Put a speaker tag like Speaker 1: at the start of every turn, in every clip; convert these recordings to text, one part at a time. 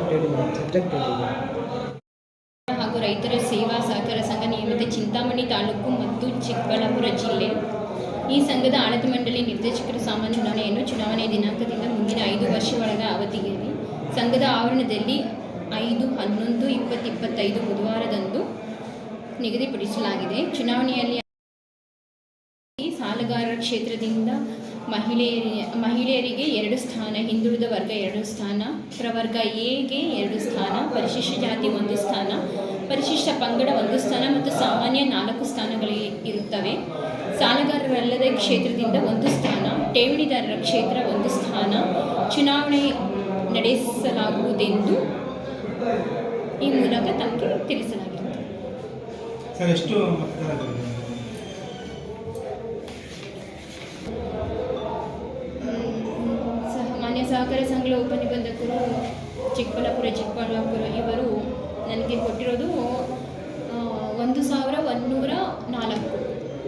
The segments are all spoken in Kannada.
Speaker 1: ಸಬ್ಜೆಕ್ಟ್ ಹಾಗೂ ರೈತರ ಸೇವಾ ಸಹಕಾರ ಸಂಘ ನಿಯಮಿತ ಚಿಂತಾಮಣಿ ತಾಲೂಕು ಮತ್ತು ಚಿಕ್ಕಬಳ್ಳಾಪುರ ಜಿಲ್ಲೆ. ಈ ಸಂಘದ ಆಡಳಿತ ಮಂಡಳಿ ನಿರ್ದೇಶಕರ ಸಾಮಾನ್ಯ ಚುನಾವಣೆಯನ್ನು ಚುನಾವಣೆ ದಿನಾಂಕದಿಂದ ಮುಂದಿನ ಐದು ವರ್ಷಗಳ ಅವಧಿಯಲ್ಲಿ ಸಂಘದ ಆವರಣದಲ್ಲಿ ಐದು ಹನ್ನೊಂದು ಇಪ್ಪತ್ತು ಇಪ್ಪತ್ತೈದು ಬುಧವಾರದಂದು ನಿಗದಿಪಡಿಸಲಾಗಿದೆ. ಚುನಾವಣೆಯಲ್ಲಿ ಸಾಲಗಾರರ ಕ್ಷೇತ್ರದಿಂದ ಮಹಿಳೆಯರಿ, ಮಹಿಳೆಯರಿಗೆ ಎರಡು ಸ್ಥಾನ, ಹಿಂದುಳಿದ ವರ್ಗ ಎರಡು ಸ್ಥಾನ ಪ್ರವರ್ಗ ಎಗೆ ಎರಡು ಸ್ಥಾನ, ಪರಿಶಿಷ್ಟ ಜಾತಿ ಒಂದು ಸ್ಥಾನ, ಪರಿಶಿಷ್ಟ ಪಂಗಡ ಒಂದು ಸ್ಥಾನ ಮತ್ತು ಸಾಮಾನ್ಯ ನಾಲ್ಕು ಸ್ಥಾನಗಳಿಗೆ ಇರುತ್ತವೆ. ಸಾಲಗಾರರಲ್ಲದ ಕ್ಷೇತ್ರದಿಂದ ಒಂದು ಸ್ಥಾನ, ಠೇವಣಿದಾರರ ಕ್ಷೇತ್ರ ಒಂದು ಸ್ಥಾನ, ಚುನಾವಣೆ ನಡೆಸಲಾಗುವುದೆಂದು ಈ ಮೂಲಕ ತಮಗೆ ತಿಳಿಸಲಾಗಿರುತ್ತದೆ ಸಹಕಾರ ಸಂಘದ ಉಪನಿಬಂಧಕರು, ಚಿಕ್ಕಬಳ್ಳಾಪುರ ಚಿಕ್ಕಬಳ್ಳಾಪುರ ಇವರು ನನಗೆ ಕೊಟ್ಟಿರೋದು ಒಂದು ಸಾವಿರ ಒಂದುನೂರ ನಾಲ್ಕು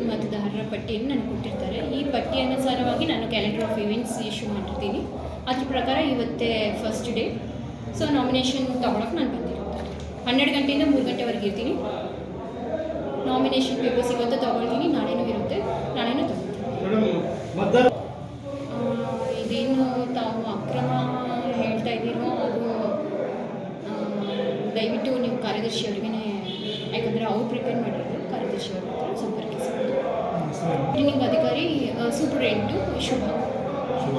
Speaker 1: ಮತದಾರರ ಪಟ್ಟಿಯನ್ನು ನನಗೆ ಕೊಟ್ಟಿರ್ತಾರೆ. ಈ ಪಟ್ಟಿ ಅನುಸಾರವಾಗಿ ನಾನು ಕ್ಯಾಲೆಂಡರ್ ಆಫ್ ಇವೆಂಟ್ಸ್ ಇಶ್ಯೂ ಮಾಡಿರ್ತೀನಿ. ಅದ್ರ ಪ್ರಕಾರ ಇವತ್ತೇ ಫಸ್ಟ್ ಡೇ ಸೊ ನಾಮಿನೇಷನ್ ತೊಗೊಳಕ್ಕೆ ನಾನು ಬಂದಿರೋದು. ಹನ್ನೆರಡು ಗಂಟೆಯಿಂದ ಮೂರು ಗಂಟೆವರೆಗೆ ಇರ್ತೀನಿ. ನಾಮಿನೇಷನ್ ಪೇಪರ್ಸ್ ಇವತ್ತು ತೊಗೊಳ್ತೀನಿ. ದಯವಿಟ್ಟು ನೀವು ಕಾರ್ಯದರ್ಶಿ ಅವ್ರಿಗೆ ಯಾಕಂದರೆ ಅವ್ರು ಪ್ರಿಪೇರ್ ಮಾಡಿರೋದು ಕಾರ್ಯದರ್ಶಿ ಅವ್ರ ಹತ್ರ ಸಂಪರ್ಕಿಸಬಹುದು? ಟ್ರೈನಿಂಗ್ ಅಧಿಕಾರಿ ಸೂಪರಿಂಟು ಶುಭ.
Speaker 2: ಶುಭ.